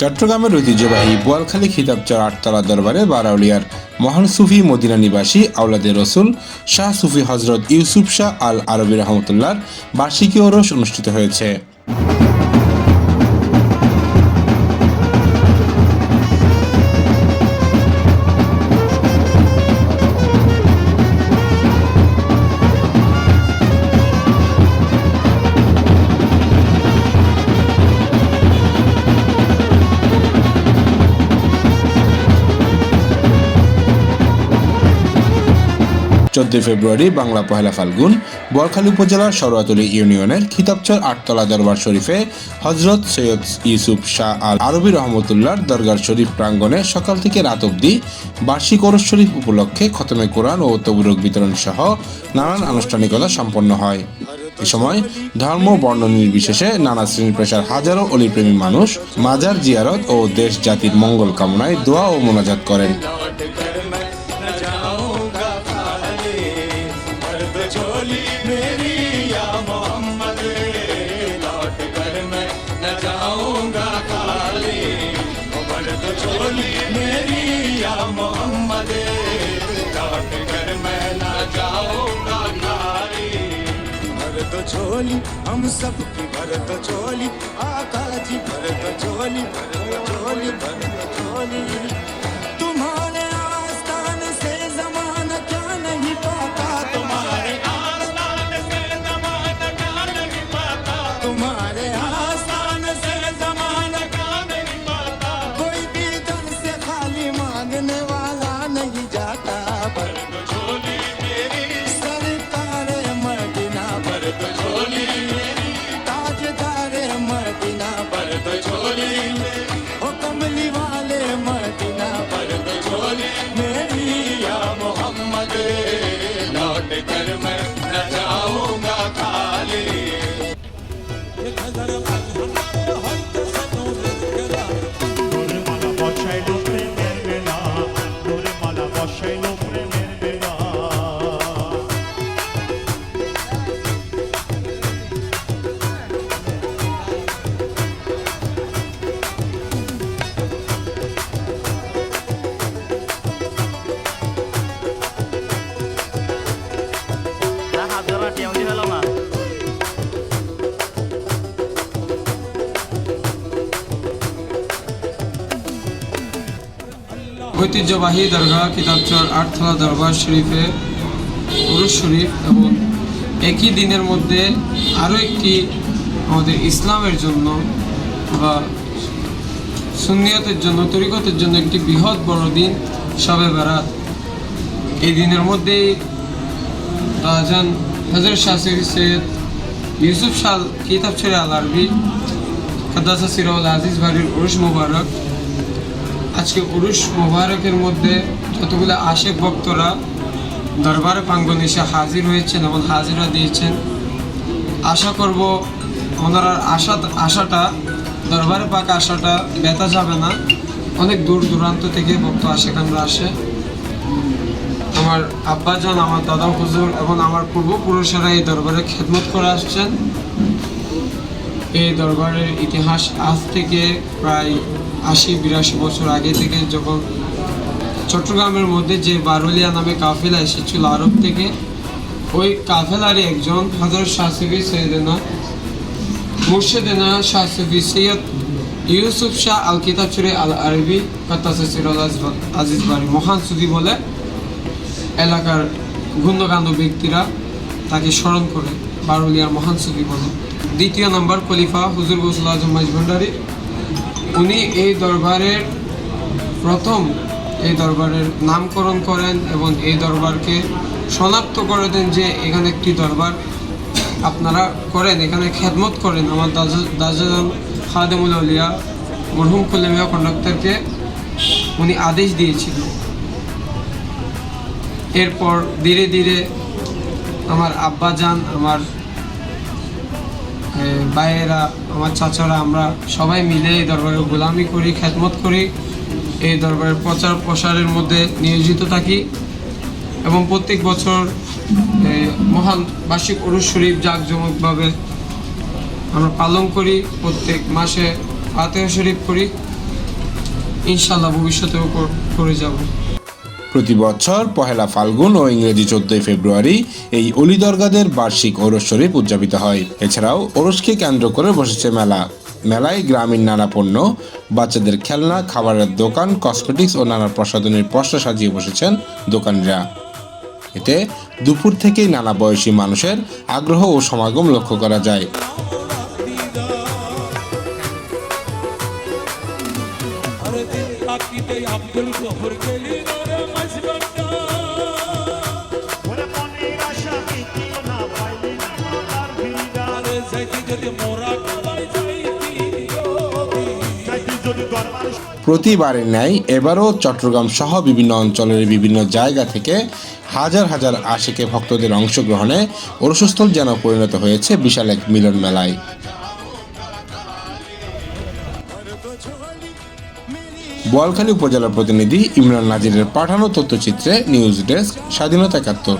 চট্টগ্রামের ঐতিহ্যবাহী বোয়ালখালী খিতাবচর আটতলা দরবারে বারাউলিয়ার মহান সুফি মদিনা নিবাসী আউলাদে রসুল শাহ সুফি হজরত ইউসুফ শাহ আল আরবি রহমতুল্লাহর বার্ষিকী ওরস অনুষ্ঠিত হয়েছে। চোদ্দই ফেব্রুয়ারি বাংলা পহেলা ফাল্গুন বোয়ালখালী উপজেলার সরোয়াতলী ইউনিয়নের খিতাবচর আটতলা দরবার শরীফে হজরত সৈয়দ ইউসুফ শাহ আল আরবি রহমতুল্লাহর দরগার শরীফ প্রাঙ্গণে সকাল থেকে রাত অবধি বার্ষিক ওরস শরীফ উপলক্ষে খতমে কোরআন ও তবুরক বিতরণ সহ নানান আনুষ্ঠানিকতা সম্পন্ন হয়। এ সময় ধর্ম বর্ণ নির্বিশেষে নানা শ্রেণি পেশার হাজারো অলিপ্রেমী মানুষ মাজার জিয়ারত ও দেশ জাতির মঙ্গল কামনায় দোয়া ও মোনাজাত করেন। मर्द झोली मेरी या मोहम्मद लौट कर मैं न जाऊंगा खाली भरत झोली हम सब की भरत झोली आका जी भरत झोली भरत झोली भरत झोली मांगने वाला नहीं जाता भरत झोली मेरी सरकार मदीना भरत झोली मेरी ताजदार मदीना ओ कमली वाले मदीना भरत झोली मेरी मोहम्मद, लौट न जाऊँगा खाली। ঐতিহ্যবাহী দরগা কিতাবচর আটতলা দরবার শরীফে পুরুষ শরীফ এবং একই দিনের মধ্যে আরও একটি আমাদের ইসলামের জন্য বা সুন্নিয়তের জন্য, তরিকতের জন্য একটি বৃহৎ বড় দিন সবে বেড়াত এই দিনের মধ্যেই রাজান হজরত শাহ সৈয়দ ইউসুফ শাহ কিতাব ছেড়ে আল আরবি, কাদাসা সিরাউল আজিজ বাড়ির উরুস মুবারক আজকে উরুস মোবারকের মধ্যে যতগুলো আশেক ভক্তরা দরবারে প্রাঙ্গনে এসে হাজির হয়েছেন এবং হাজিরা দিয়েছেন, আশা করব ওনার আশা, আশাটা, দরবারে পাকা আশাটা ব্যথা যাবে না। অনেক দূর দূরান্ত থেকে ভক্ত আশেখানরা আসে। আমার আব্বাজান, আমার দাদা হুজুর এবং আমার পূর্বপুরুষেরা এই দরবারে খেদমত করে আসছেন। এই দরবারের ইতিহাস আজ থেকে প্রায় আশি, বিরাশি বছর আগে থেকে যখন চট্টগ্রামের মধ্যে যে বারুলিয়া নামে কাফেলা এসেছিল আরব থেকে, ওই কাফেলারই একজন হজরত শাহসিফি সৈয়দেনা মুর্শেদেনা শাহসিফি সৈয়দ ইউসুফ শাহ আল কিতাব চুরে আল আরবি আজিজ বাড়ি, মহান সুদি বলে এলাকার গুণগান্য ব্যক্তিরা তাকে স্মরণ করে, বারুলিয়ার মহান সুফি বলে। দ্বিতীয় নম্বর খলিফা হুজুর গৌসুল আজম মাইজভান্ডারি উনি এই দরবারের প্রথম এই দরবারের নামকরণ করেন এবং এই দরবারকে শনাক্ত করে দেন যে এখানে একটি দরবার আপনারা করেন, এখানে খেদমত করেন। আমার দাজা- দাজান খাদেমুল আলিয়া মরহুম কুলেমিয়া কন্ডাক্টরকে উনি আদেশ দিয়েছিলেন। এরপর ধীরে ধীরে আমার আব্বা যান আমার ভাইয়েরা, আমার চাচারা, আমরা সবাই মিলে এই দরবারে গোলামি করি, খেদমত করি। এই দরবারের প্রচার প্রসারের মধ্যে নিয়োজিত থাকি এবং প্রত্যেক বছর মহান বার্ষিক অরুষ শরীফ জাঁকজমকভাবে আমরা পালন করি, প্রত্যেক মাসে ফাতেহ শরীফ করি। ইনশাল্লাহ ভবিষ্যতেও করে যাব। প্রতি বছর পহেলা ফাল্গুন ও ইংরেজি চোদ্দই ফেব্রুয়ারি এই অলি দরগাদের বার্ষিক ওরস শরীফ উদযাপিত হয়। এছাড়াও ওরসকে কেন্দ্র করে বসেছে মেলা। মেলায় গ্রামীণ নানা পণ্য, বাচ্চাদের খেলনা, খাবারের দোকান কসমেটিক্স ও নানা প্রসাধনীর পশা সাজিয়ে বসেছেন দোকানিরা। এতে দুপুর থেকেই নানা বয়সী মানুষের আগ্রহ ও সমাগম লক্ষ্য করা যায়। আব্দুল গফর প্রতিবারের ন্যায় এবারও চট্টগ্রাম সহ বিভিন্ন অঞ্চলের বিভিন্ন জায়গা থেকে হাজার হাজার আশেকে ভক্তদের অংশগ্রহণে ওরসস্থল যেন পরিণত হয়েছে বিশাল এক মিলন মেলায়। বোয়ালখালী উপজেলার প্রতিনিধি ইমরান নাজিরের পাঠানো তথ্যচিত্রে নিউজ ডেস্ক স্বাধীনতা একাত্তর।